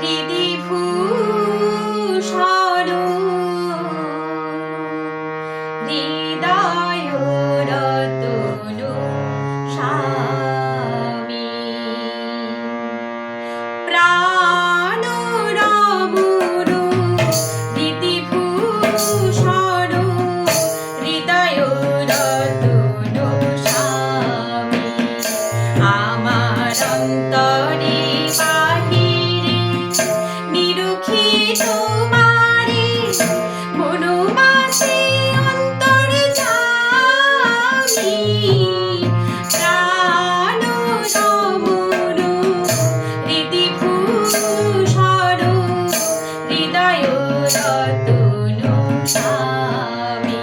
হৃদি ভূ আমার অন্তরে বাহিরে নিরুখী তোমারে বনবাসে অন্তরে যামি প্রাণ সমর হৃদি ভূষর হৃদয় রতন স্বামী